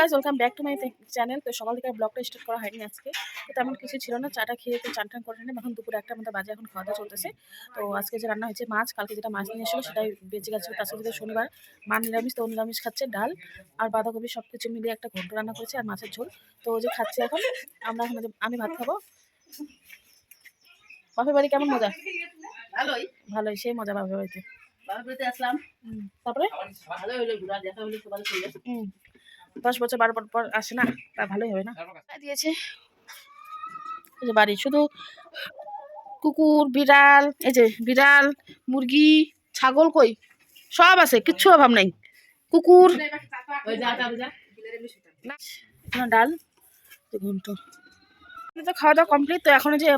Guys welcome back to my channel তো সকাল থেকে ব্লগটা স্টার্ট করা হয়নি আজকে। তো তেমন কিছু ছিল না চাটা খেয়ে তো চান টান করে নিলাম। এখন দুপুরে একটা মতো বাজে এখন খাওয়া দাওয়া চলতেছে। তো আজকে যে রান্না হয়েছে মাছ কালকে যেটা মাছ নিয়ে এসেছিল সেটাই বেঁচে গেছে। তার সাথে শনিবার মা নিরামিষ তো নিরামিষ খাচ্ছে ডাল আর বাঁধাকপি সব কিছু মিলিয়ে একটা ঘন্ট রান্না করেছে আর মাছের ঝোল। তো যে খাচ্ছে এখন আমরা এখন আমি ভাত খাব। বাপের বাড়ি কেমন মজা? ভালোই। ভালোই সেই মজা বাপের বাড়িতে। বাড়িতে আসলাম। তারপরে? ভালোই হলো ঘোরা দেখা হলো সবার দশ বছর বারো বছর পর আসে না তা ভালোই হবে না। দিয়েছে। যে বাড়ি শুধু কুকুর বিড়াল এই যে বিড়াল মুরগি ছাগল কই? সব আছে কিচ্ছু অভাব নাই। কুকুর ডাল ঘন্ট তো খাওয়া দাওয়া কমপ্লিট তো এখন যে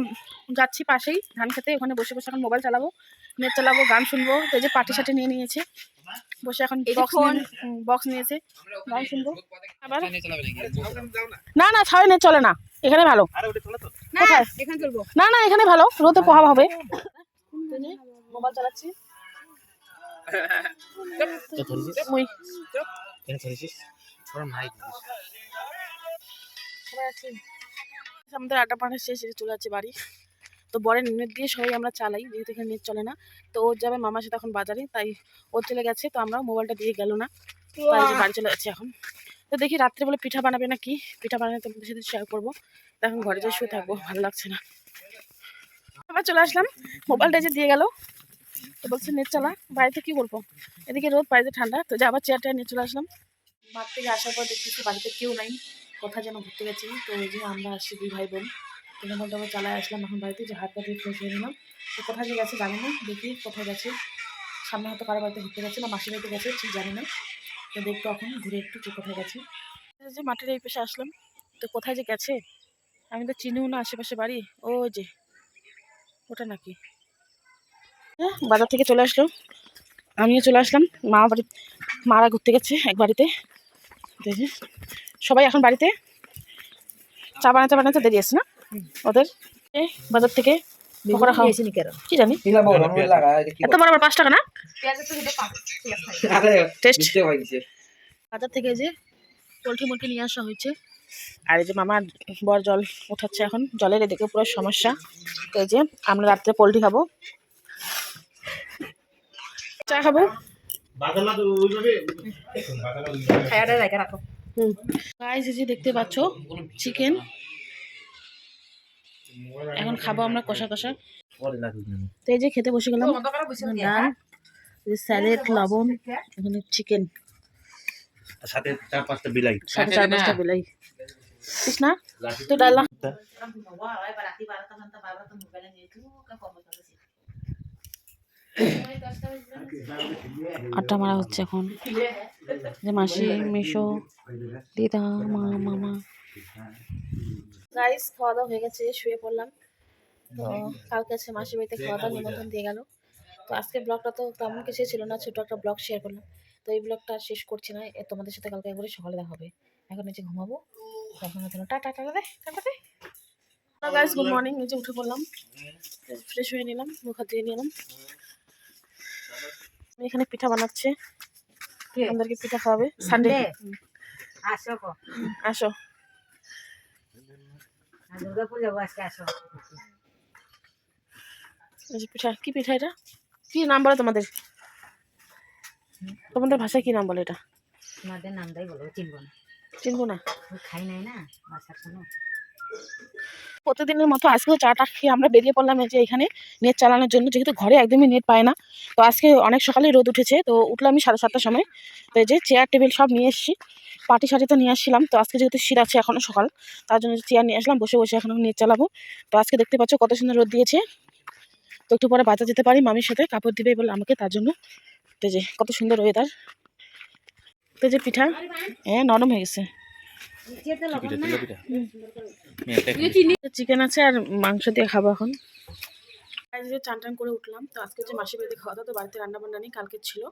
যাচ্ছি পাশেই ধান খেতে ওখানে বসে বসে এখন মোবাইল চালাবো। নেট চালাবো গান শুনব। তো এই যে পার্টি সাটি নিয়ে নিয়েছে। বসে এখন বক্স। বক্স নিয়েছে। গান শুনব। আবার? না না ছাড়ে নেট চলে না। এখানে ভালো। কোথায়? এখানে চলবো না না এখানে ভালো। রোদে প্রভাব হবে। মোবাইল চালাচ্ছি। আমাদের আড্ডা পাড়া শেষ চলে যাচ্ছে বাড়ি। তো বরের নেট দিয়ে সবাই আমরা চালাই, যেহেতু এখানে নেট চলে না। তো ওর যাবে মামার সাথে এখন বাজারে, তাই ও চলে গেছে, তো আমরা মোবাইলটা দিয়ে গেল না। বাড়ি চলে যাচ্ছি এখন। তো দেখি রাত্রে বলে পিঠা বানাবে না কি পিঠা বানালে তোমাদের সাথে শেয়ার করব। এখন ঘরে যাই শুয়ে থাকব, ভালো লাগছে না। আবার চলে আসলাম, মোবাইলটা যে দিয়ে গেল। তো বলছে, নেট চালা, বাড়িতে কি বলব? এদিকে রোদ, বাড়িতে ঠান্ডা, তো যে আবার চেয়ারটা নিয়ে চলে আসলাম। মাঠ থেকে আসার পর দেখতেছি বাড়িতে কেউ নাই কোথায় যেন ঘুরতে গেছি, তো ওই যে আমরা আসছি দুই ভাই বোন। মোবাইলটা আবার চালায় আসলাম এখন বাড়িতে যে হাত পা দিয়ে ফ্রেশ হয়ে নিলাম। তো কোথায় যে গেছে জানি না দেখি কোথায় গেছে। সামনে হয়তো কারও বাড়িতে ঘুরতে গেছে না মাসির বাড়িতে গেছে ঠিক জানি না। তো দেখব এখন ঘুরে একটু যে কোথায় গেছে। যে মাটির এই পেশে আসলাম। তো কোথায় যে গেছে? আমি তো চিনিও না আশেপাশে বাড়ি। ও যে ওটা নাকি? হ্যাঁ, বাজার থেকে চলে আসলো আমিও চলে আসলাম। মা বাড়ি মারা ঘুরতে গেছে এক বাড়িতে। সবাই এখন বাড়িতে? চা বানাতে বানাতে দেরি আছে না? ওদের? বাজার থেকে পকোড়া খাওয়া কি জানি? এত বড় পাঁচ টাকা না? টেস্ট বাজার থেকে যে পোলট্রি মুরগি নিয়ে আসা হয়েছে। আর এই যে মামার বর জল উঠাচ্ছে এখন জলের এদিকে পুরো সমস্যা। এই যে আমরা রাত্রে পোলট্রি খাব। চা খাব। দেখতে পাচ্ছ চিকেন এখন খাব আমরা কষা কষা। তো এই যে খেতে বসে গেলাম। ডাল স্যালাড লবণ এখানে চিকেন। সাথে চার পাঁচটা বিলাই। সাড়ে চার পাঁচটা বেলাই। ঠিক না? তো ডালা আড্ডা মারা হচ্ছে এখন। যে মাসি মেশো দিদা মা মামা। গাইস খাওয়া দাওয়া হয়ে গেছে শুয়ে পড়লাম। তো কালকে আছে মাসির বাড়িতে খাওয়া দাওয়া নিমন্ত্রণ দিয়ে গেল। তো আজকে ব্লগটা তো তেমন কিছু ছিল না ছোটো একটা ব্লগ শেয়ার করলাম। তো এই ব্লগটা শেষ করছি না এ তোমাদের সাথে কালকে একবারে সকালে দেখা হবে। এখন নিচে ঘুমাবো তখন জন্য টাটা টাটা দে টাটা দে। গাইস গুড মর্নিং নিচে উঠে পড়লাম ফ্রেশ হয়ে নিলাম মুখ হাত দিয়ে নিলাম। আমি এখানে পিঠা বানাচ্ছে। আমাদেরকে পিঠা খাওয়াবে। সানডে আসো গো। আসো দুর্গাপুর যাব আজকে আসো এই যে পিঠা কি পিঠা এটা? কি নাম বলে তোমাদের? তোমাদের ভাষায় কি নাম বলে এটা? তোমাদের নামটাই বলো চিনবো না। চিনবো না। খাই নাই না বাসার কোনো। প্রতিদিনের মতো আজকেও চাটা খেয়ে আমরা বেরিয়ে পড়লাম এই যে এখানে নেট চালানোর জন্য, যেহেতু ঘরে একদমই নেট পায় না। তো আজকে অনেক সকালে রোদ উঠেছে, তো উঠলাম আমি সাড়ে সাতটার সময়। তো এই যে চেয়ার টেবিল সব নিয়ে এসেছি পাটি সাটি তো নিয়ে আসছিলাম। তো আজকে যেহেতু শীত আছে এখনও সকাল, তার জন্য চেয়ার নিয়ে আসলাম, বসে বসে এখন নেট চালাবো। তো আজকে দেখতে পাচ্ছ কত সুন্দর রোদ দিয়েছে। তো একটু পরে বাজার যেতে পারি, মামির সাথে কাপড় দিবে বলে আমাকে, তার জন্য। তো যে কত সুন্দর ওয়েদার তো যে পিঠা হ্যাঁ নরম হয়ে গেছে। চিকেন আছে আর মাংস দিয়ে খাব এখন। আজ যে চান টান করে উঠলাম তো আজকে যে মাসি বাড়িতে খাওয়া দাওয়া তো বাড়িতে রান্না বান্না নেই কালকে ছিল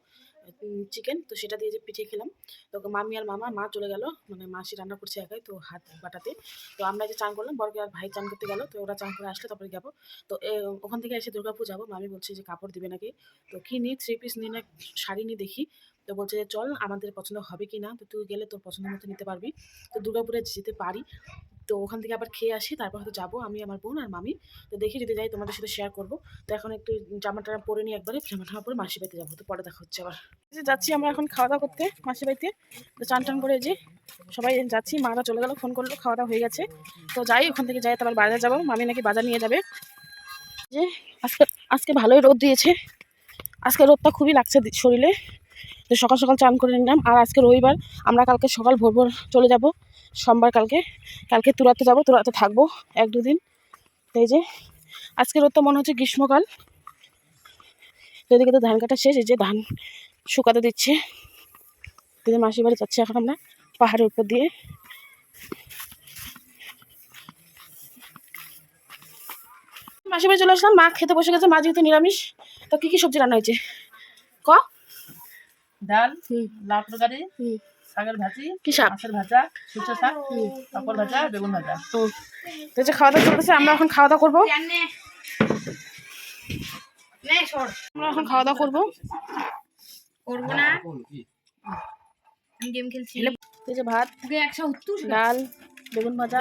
চিকেন তো সেটা দিয়ে যে পিঠে খেলাম। তো মামি আর মামা মা চলে গেল মানে মাসি রান্না করছে একাই তো হাত বাটাতে। তো আমরা যে চান করলাম বড়কে আর ভাই চান করতে গেল তো ওরা চান করে আসলে তারপরে যাব। তো ওখান থেকে এসে দুর্গাপুর যাব মামি বলছে যে কাপড় দিবে নাকি। তো কি নিই থ্রি পিস নিই না শাড়ি নিই দেখি। তো বলছে যে, চল আমাদের পছন্দ হবে কি না? তো তুই গেলে তোর পছন্দ মতো নিতে পারবি। তো দুর্গাপুরে যেতে পারি। তো ওখান থেকে আবার খেয়ে আসি, তারপর হয়তো যাব আমি, আমার বোন আর মামি। তো দেখি যদি যাই, তোমাদের সাথে শেয়ার করব। তো এখন একটু জামা টামা পরে নিই একবারে জামা টামা পরে মাসি বাড়িতে যাব। তো পরে দেখা হচ্ছে আবার। যাচ্ছি আমরা এখন খাওয়া দাওয়া করতে মাসি বাড়িতে। তো চান টান করে যে সবাই যাচ্ছি, মারা চলে গেল ফোন করল, খাওয়া দাওয়া হয়ে গেছে। তো যাই, ওখান থেকে যাই, তারপর বাজার যাব। মামি নাকি বাজার নিয়ে যাবে। যে আজকে আজকে ভালোই রোদ দিয়েছে। আজকে রোদটা খুবই লাগছে শরীরে। তো সকাল সকাল চান করে নিলাম। আর আজকে রবিবার, আমরা কালকে সকাল ভোর ভোর চলে যাব। সোমবার কালকে কালকে তুরাতে যাব, তুরাতে থাকব এক দুদিন এই যে আজকে রোদ তো মনে হচ্ছে গ্রীষ্মকাল। এদিকে তো ধান কাটা শেষ, এই যে ধান শুকাতে দিচ্ছে। দিদি মাসির বাড়ি যাচ্ছি এখন আমরা পাহাড়ের উপর দিয়ে। মাসির বাড়ি চলে আসলাম, মা খেতে বসে গেছে, মা যেহেতু নিরামিষ, তো কী কী সবজি রান্না হয়েছে? ক? ডাল হুম। লাউ শাকের ভাজি কি শাক মাছের ভাজা সূর্য শাক পাপড় ভাজা বেগুন ভাজা। তো যে খাওয়া দাওয়া চলতেছে আমরা এখন খাওয়া দাওয়া করব। আমরা এখন খাওয়া দাওয়া করব। করব না। গেম খেলছি। এই যে ভাত একশো উত্তর ডাল বেগুন ভাজা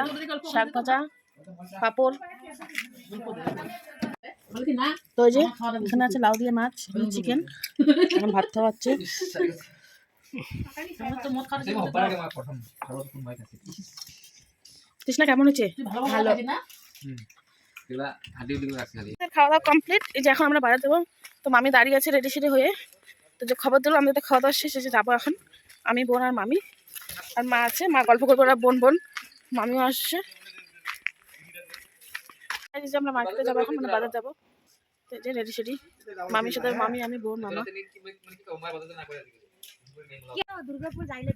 শাক ভাজা পাঁপড়। তো যে এখানে আছে লাউ দিয়ে মাছ চিকেন এখন ভাত খাওয়া হচ্ছে। কৃষ্ণা কেমন হয়েছে? ভালো খাওয়া দাওয়া কমপ্লিট এই যে এখন আমরা বাজার যাব। তো মামি দাঁড়িয়ে আছে রেডি সেডি হয়ে। তো যে খবর দিল আমাদের তো খাওয়া দাওয়া শেষ এসে যাব এখন। আমি বোন আর মামি। আর মা আছে মা গল্প করব ওরা বোন বোন। মামিও আসছে। এই যে আমরা মার্কেটে যাব এখন মানে বাজার যাব। যে রেডি সেডি মামির সাথে মামি আমি বোন মামা। দুর্গাপুর যাইলে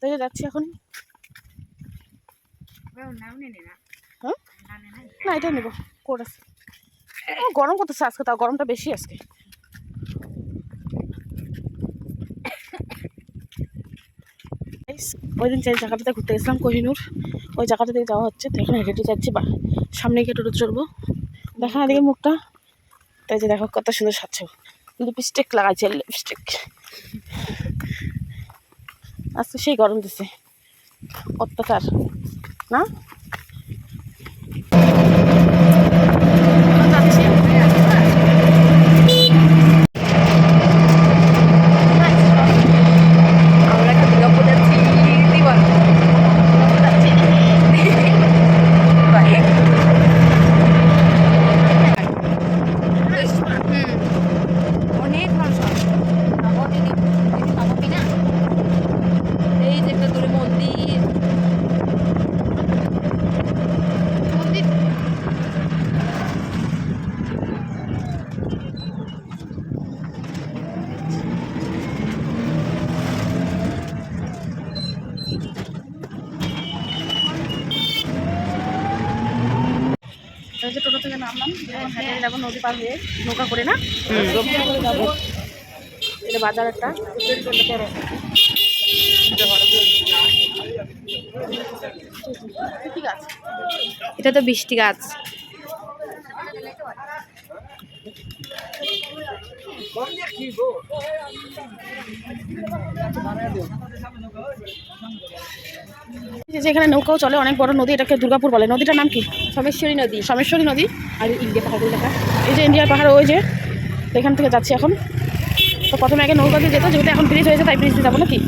তাই যাচ্ছি এখন। না। হ্যাঁ? এটাই নেব কোট আছে গরম করতেছে আজকে তাও গরমটা বেশি আজকে। ওই দিন যে জায়গাটাতে ঘুরতে গেছিলাম কোহিনুর। ওই জায়গাটাতে যাওয়া হচ্ছে, তো এখানে হেঁটে যাচ্ছি, বা সামনে গিয়ে টোটো চলবো দেখা না মুখটা। তাই যে দেখো কত সুন্দর সাজছে। লিপস্টিক লাগাইছে, লিপস্টিক। আজকে সেই গরম দিছে। অত্যাচার, না যাচ্ছি আমরা একটা দুর্গাপুর যাচ্ছি কি বল অনেক মানুষ আছে খাব দিদি দিদি খাব কি না এই যে একটা দূরে মন্দির মন্দির এই যে টোটো থেকে নামলাম এখন হেঁটে যাব নদী পার হয়ে নৌকা করে না? এটা বাজার একটা। এটা তো বৃষ্টি গাছ। যেখানে নৌকাও চলে অনেক বড় নদী এটাকে দুর্গাপুর বলে। নদীটার নাম কি? সোমেশ্বরী নদী। সোমেশ্বরী নদী। আর ইন্ডিয়া পাহাড় এলাকা এই যে ইন্ডিয়ার পাহাড় ওই যে এখান থেকে যাচ্ছি এখন। তো প্রথমে আগে নৌকা দিয়ে যেত যেহেতু এখন ব্রিজ হয়েছে তাই ব্রিজ দিয়ে যাব নাকি?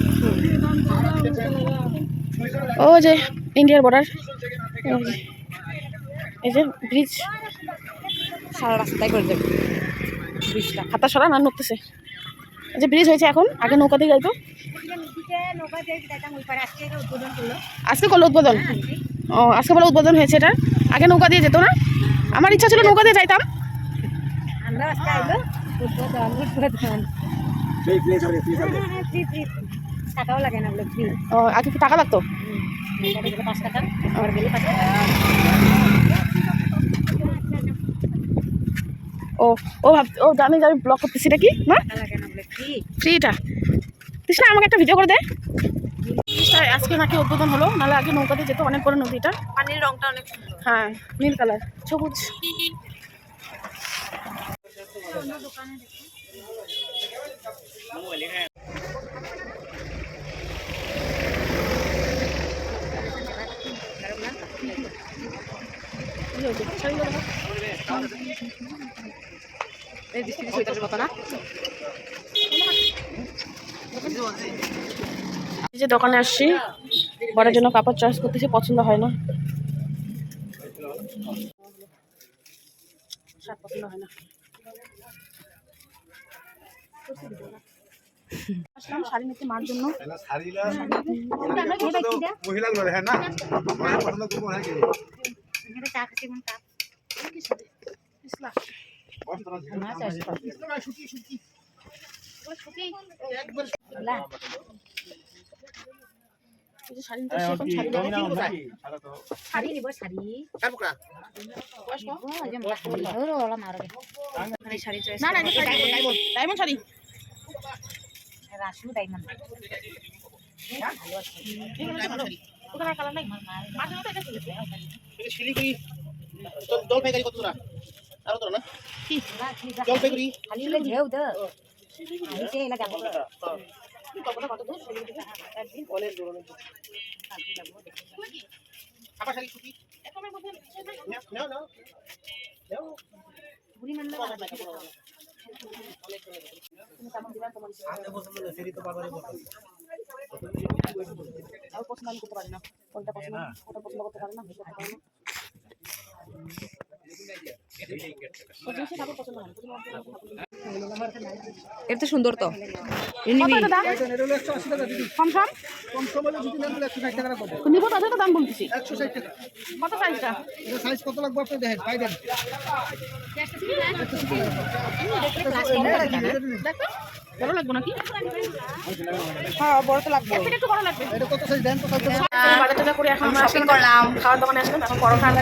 ও যে ইন্ডিয়ার বর্ডার এই যে ব্রিজ সারা রাস্তায় করে দেবে। বৃষ্টিটা হাতা সরা না নড়তেছে যে ব্রিজ হয়েছে এখন আগে নৌকা দিয়ে যাইতো। আজকে করল উদ্বোধন। ও আজকে বলে উদ্বোধন হয়েছে এটা। আগে নৌকা দিয়ে যেত না? আমার ইচ্ছা ছিল নৌকা দিয়ে যাইতাম। আমরা আজকে আইলো উদ্বোধন উদ্বোধন। ফ্রি ফ্রি টাকাও লাগে না বলে ফ্রি ও আগে কি টাকা লাগতো? পাঁচ টাকা। ও ও ভাব ও জানি যে আমি ব্লগ করতেছি এটা কি? না ফ্রিটা। তৃষ্ণা আমাকে একটা ভিডিও করে দে। আজকে নাকি উদ্বোধন হলো নাহলে আগে নৌকাতে যেত অনেক বড় নদীটা। পানির রংটা অনেক হ্যাঁ নীল কালার সবুজ। Thank. এই বৃষ্টি সোয়েটারের মতো না? যে দোকানে আসছি বড়ের জন্য কাপড় চয়েস করতেছি পছন্দ হয় না। পছন্দ হয় না। আসলাম শাড়ি নিতে মার জন্য। মহিলাগুলো হ্যাঁ শাড়ি ডায়মন্ড ডায়মন্ড রাসু তো এটা কিনেছি। জলপাইগুড়ি কত দূরা আরও দূর না জলপাইগুড়ি পছন্দ তো পছন্দ করতে পারি না কোনটা পছন্দ করতে পারি না এটা তো সুন্দর তো। কত এটা দাম? এটা হলো 180 টাকা দিদি কম সম? কম সময় যদি নেন তাহলে 160 টাকা করবে তো নিবো তাদের তো দাম বলতেছি। 160 কত সাইজটা সাইজ কত লাগবে আপনি দেখেন দেখো। বড় লাগবে নাকি? হ্যাঁ বড় তো লাগবে। একটু বড় লাগবে। এটা কত সাইজ দেন তো কত করে এখন আমরা শপিং করলাম। খাওয়ার দোকানে আসলাম এখন পরোটা আর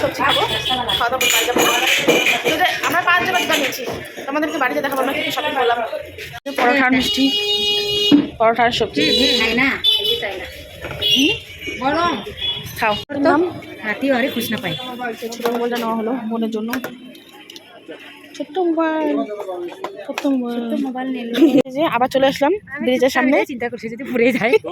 সবজি খাব খাওয়া দাওয়া করে বাড়ি যাব। তো আমরা পাঁচ জনের দোকান নিয়েছি তোমাদেরকে বাড়িতে দেখাবো আমরা কি শপিং করলাম। পরোটা আর মিষ্টি পরোটা আর সবজি খাই না? না গরম। খাও। রাতি আরে খুশ না পাই ছোটো মোবাইলটা নেওয়া হলো বোনের জন্য। ছোট্ট মোবাইল। ছোট্ট মোবাইল। মোবাইল যে আবার চলে আসলাম ব্রিজের সামনে। চিন্তা করছি যদি পুড়ে যায়।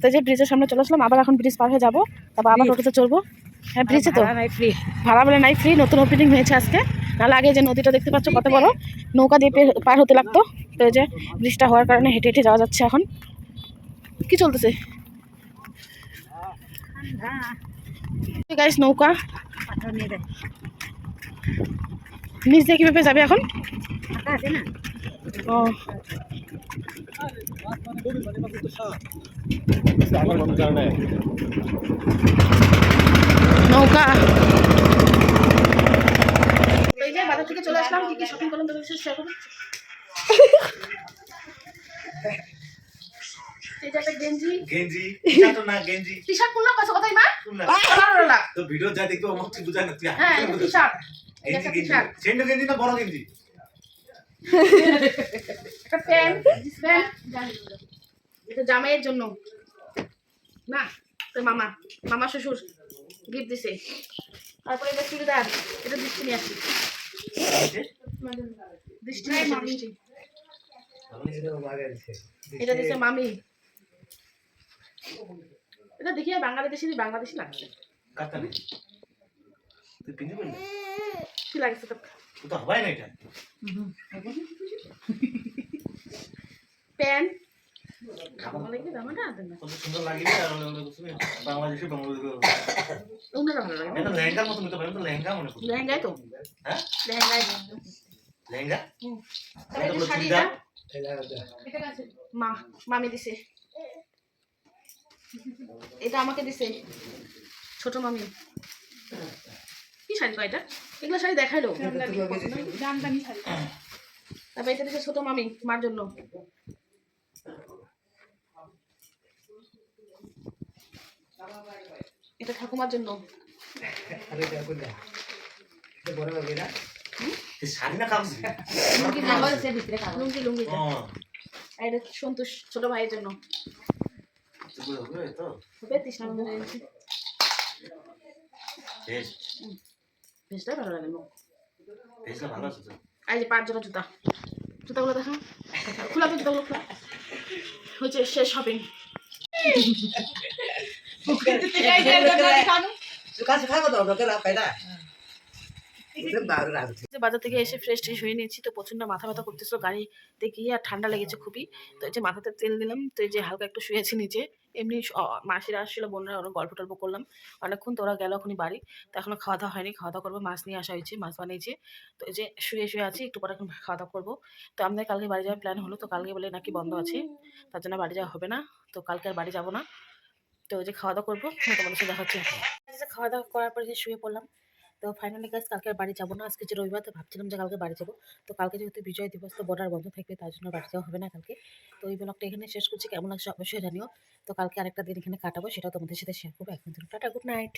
তো যে ব্রিজের সামনে চলে আসলাম আবার এখন ব্রিজ পার হয়ে যাব। তারপর আবার টোটোতে চলবো হ্যাঁ ব্রিজে তো। ফ্রি ভাড়া বলে নাই ফ্রি নতুন ওপেনিং হয়েছে আজকে। নাহলে আগে যে নদীটা দেখতে পাচ্ছ কত বড়? নৌকা দিয়ে পার হতে লাগতো। তো এই যে ব্রিজটা হওয়ার কারণে হেঁটে হেঁটে যাওয়া যাচ্ছে এখন। কি চলতেছে? গাইস নৌকা। নিচ দিয়ে কীভাবে যাবে এখন? ও। নৌকা। এই যে বাজার থেকে চলে আসলাম কি কি শপিং করলাম তোদের শেয়ার করব? যে একটা গেঞ্জি। গেঞ্জি। এটা তো না গেঞ্জি। টি শার্ট কোন কাছে কথাই মা শুন না। তো ভিডিও যা দেখব আমার ঠিক বুঝায় না তুই হ্যাঁ টি শার্ট এটা গেঞ্জি টি-শার্ট সেন্ডো গেঞ্জি না বড় গেঞ্জি? একটা প্যান্ট জিন্স প্যান্ট। এটা জামাইয়ের জন্য। না তোর মামা মামা শ্বশুর। গিফট দিছে। তারপরে এটা চুড়িদার। এটা দৃষ্টি নিয়ে আসি দৃষ্টি দৃষ্টি। এটা দিছে মামি। এটা দেখি বাংলাদেশি বাংলাদেশি লাগছে? নেই তুই পিন্ধি বললি কি লাগছে তো তো তো হবাই না এটা। না? লেহেঙ্গাই তো। হ্যাঁ? লেহেঙ্গাই লেহেঙ্গা? মামি দিছে। এটা আমাকে দিছে ছোট মামি। কি শাড়ি তো এটা? এগুলো শাড়ি দেখাইলো। জামদানি শাড়ি। তারপর এটা দিছে ছোট মামি মার জন্য। এটা ঠাকুমার জন্য। লুঙ্গি লুঙ্গি আর এটা সন্তোষ ছোট ভাইয়ের জন্য। হবে তো হবে তিরিশ নম্বর টেস্ট ভেজটা ভালো লাগে ভেজটা ভালো আছে তো এই যে পাঁচ জোড়া জুতা জুতাগুলো দেখা খোলা তো জুতাগুলো খোলা হচ্ছে শেষ শপিং সুখা লোকের লাভ না বারো তো বাজার থেকে এসে ফ্রেশ ট্রেশ হয়ে নিয়েছি তো প্রচণ্ড মাথা ব্যথা করতেছিল গাড়িতে গিয়ে আর ঠান্ডা লেগেছে খুবই। তো এই যে মাথাতে তেল দিলাম তো এই যে হালকা একটু শুয়েছি নিচে এমনি মাসিরা আসছিল বোনরা অনেক গল্প টল্প করলাম। অনেকক্ষণ তো ওরা গেল ওখানে বাড়ি তো এখনও খাওয়া দাওয়া হয়নি খাওয়া দাওয়া করব মাছ নিয়ে আসা হয়েছে মাছ বানিয়েছে। তো এই যে শুয়ে শুয়ে আছি একটু পরে এখন খাওয়া দাওয়া করব। তো আমাদের কালকে বাড়ি যাওয়ার প্ল্যান হলো তো কালকে বলে নাকি বন্ধ আছে তার জন্য বাড়ি যাওয়া হবে না তো কালকে আর বাড়ি যাব না। তো যে খাওয়া দাওয়া করব তোমার সাথে দেখাচ্ছি। খাওয়া দাওয়া করার পরে শুয়ে পড়লাম তো ফাইনালি গাছ কালকে বাড়ি যাব না। আজকে যে রবিবার, তো ভাবছিলাম যে কালকে বাড়ি যাব। তো কালকে যেহেতু বিজয় দিবস, তো বর্ডার বন্ধ থাকবে তার জন্য বাড়ি যাওয়া হবে না কালকে। তো এই ব্লগটা এখানে শেষ করছি। কেমন লাগছে অবশ্যই জানিও। তো কালকে আরেকটা দিন এখানে কাটাবো, সেটাও তোমাদের সাথে শেয়ার করব। এখন টাটা গুড নাইট